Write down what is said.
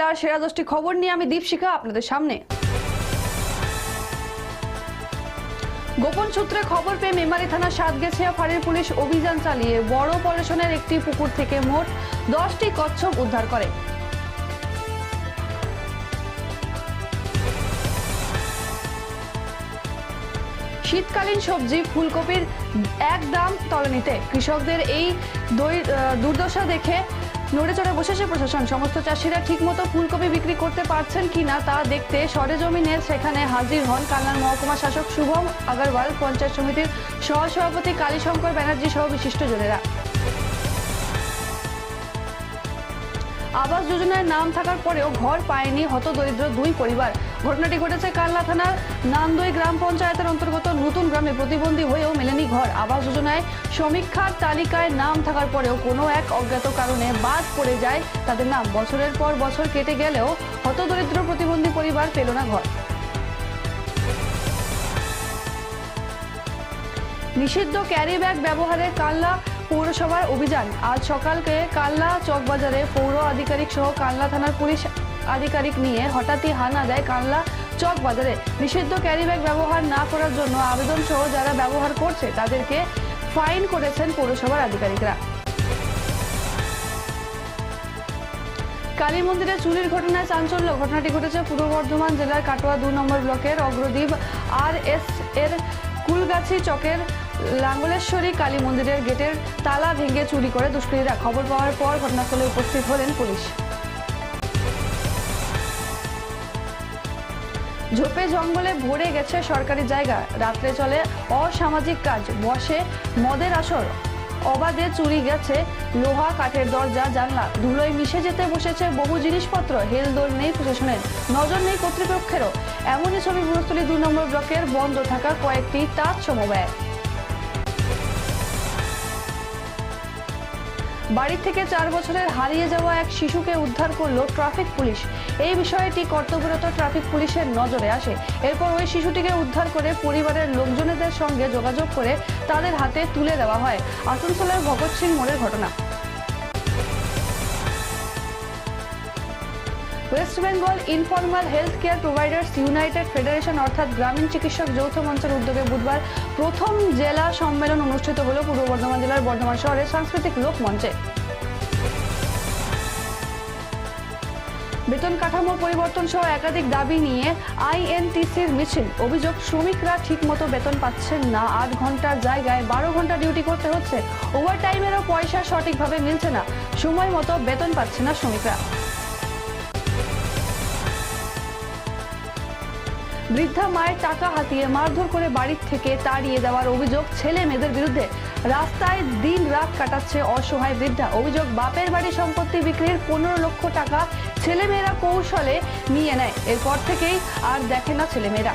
জেলার সেরা দশটি খবর নিয়ে আমি দীপশিখা আপনাদের সামনে। গোপন সূত্রে খবর পেয়ে মেমারি থানা সাতগেছিয়া ফাঁড়ির পুলিশ অভিযান চালিয়ে বড় পরেশনের একটি পুকুর থেকে মোট দশটি কচ্ছপ উদ্ধার করে। শীতকালীন সবজি, ফুলকপির এক দাম তলানিতে। কৃষকদের এই দুর্দশা দেখে নড়ে চড়ে বসেছে প্রশাসন। সমস্ত চাষিরা ঠিকমতো ফুলকপি বিক্রি করতে পারছেন কিনা তা দেখতে সরেজমিনে সেখানে হাজির হন কান্নার মহকুমা শাসক শুভম আগরওয়াল, পঞ্চায়েত সমিতির সহসভাপতি কালীশঙ্কর ব্যানার্জি সহ বিশিষ্টজনেরা। আবাস যোজনায় নাম থাকার পরেও ঘর পায়নি হতদরিদ্র দুই পরিবার। ঘটনাটি ঘটেছে কাল্লা থানার নান্দই গ্রাম পঞ্চায়েতের অন্তর্গত নতুন গ্রামে প্রতিবন্ধী হয়েও মেলেনি ঘর। আবাস যোজনায় সমীক্ষার তালিকায় নাম থাকার পরেও কোনো এক অজ্ঞাত কারণে বাদ পড়ে যায় তাদের নাম। বছরের পর বছর কেটে গেলেও হতদরিদ্র প্রতিবন্ধী পরিবার পেল না ঘর। নিষিদ্ধ ক্যারি ব্যাগ ব্যবহারে কাল্লা পৌরসভার অভিযান। আজ সকালকে কাল্লা চকবাজারে পৌর আধিকারিক সহ কাল্লা থানার পুলিশ আধিকারিক নিয়ে হঠাৎই হানা দেয় কাল্লা চক বাজারে নিষিদ্ধ ক্যারি ব্যাগ ব্যবহার না করার জন্য আবেদন সহ যারা ব্যবহার করছে, তাদেরকে ফাইন করেছেন পৌরসভার আধিকারিকরা। কালী মন্দিরে চুরির ঘটনায় চাঞ্চল্য। ঘটনাটি ঘটেছে পূর্ব বর্ধমান জেলার কাটোয়া দু নম্বর ব্লকের অগ্রদ্বীপ আর এস এর কুলগাছি চকের লাঙ্গলেশ্বরী কালী মন্দিরের গেটের তালা ভেঙে চুরি করে দুষ্কৃতীরা খবর পাওয়ার পর ঘটনাস্থলে উপস্থিত হলেন পুলিশ। ঝোপে জঙ্গলে ভরে গেছে সরকারি জায়গা। রাত্রে চলে অসামাজিক কাজ। বসে মদের আসর। অবাধে চুরি গেছে লোহা কাঠের দরজা, জানলা। ধুলোয় মিশে যেতে বসেছে বহু জিনিসপত্র। হেলদোল নেই প্রশাসনের। নজর নেই কর্তৃপক্ষেরও। এমনই ছবি গৃহস্থলী দুই নম্বর ব্লকের বন্ধ থাকা কয়েকটি তাঁত সমবায় বাড়ি থেকে চার বছরের হারিয়ে যাওয়া এক শিশুকে উদ্ধার করল ট্রাফিক পুলিশ। এই বিষয়টি কর্তব্যরত ট্রাফিক পুলিশের নজরে আসে। এরপর ওই শিশুটিকে উদ্ধার করে পরিবারের লোকজনেদের সঙ্গে যোগাযোগ করে তাদের হাতে তুলে দেওয়া হয়। আসানসোলের ভগৎ সিং মোড়ের ঘটনা। West Bengal informal health care providers united federation, অর্থাৎ গ্রামীণ চিকিৎসক যৌথ মঞ্চের উদ্যোগে বুধবার প্রথম জেলা সম্মেলন অনুষ্ঠিত হল পূর্ব বর্ধমান জেলার বর্ধমান শহরের সাংস্কৃতিক লোক মঞ্চে। বেতন কাঠামো পরিবর্তন সহ একাধিক দাবি নিয়ে আইএনটিসির মিছিল। অভিযোগ, শ্রমিকরা ঠিকমতো বেতন পাচ্ছেন না। আট ঘণ্টার জায়গায় বারো ঘণ্টা ডিউটি করতে হচ্ছে। ওভার টাইমেরও পয়সা সঠিকভাবে মিলছে না। সময় মতো বেতন পাচ্ছে না শ্রমিকরা। বৃদ্ধা মায়ের টাকা হাতিয়ে মারধর করে বাড়ির থেকে তাড়িয়ে দেওয়ার অভিযোগ ছেলে মেয়েদের বিরুদ্ধে। রাস্তায় দিন রাত কাটাচ্ছে অসহায় বৃদ্ধা। অভিযোগ, বাপের বাড়ি সম্পত্তি বিক্রির পনেরো লক্ষ টাকা ছেলেমেয়েরা কৌশলে নিয়ে নেয়। এরপর থেকেই আর দেখে না ছেলেমেয়েরা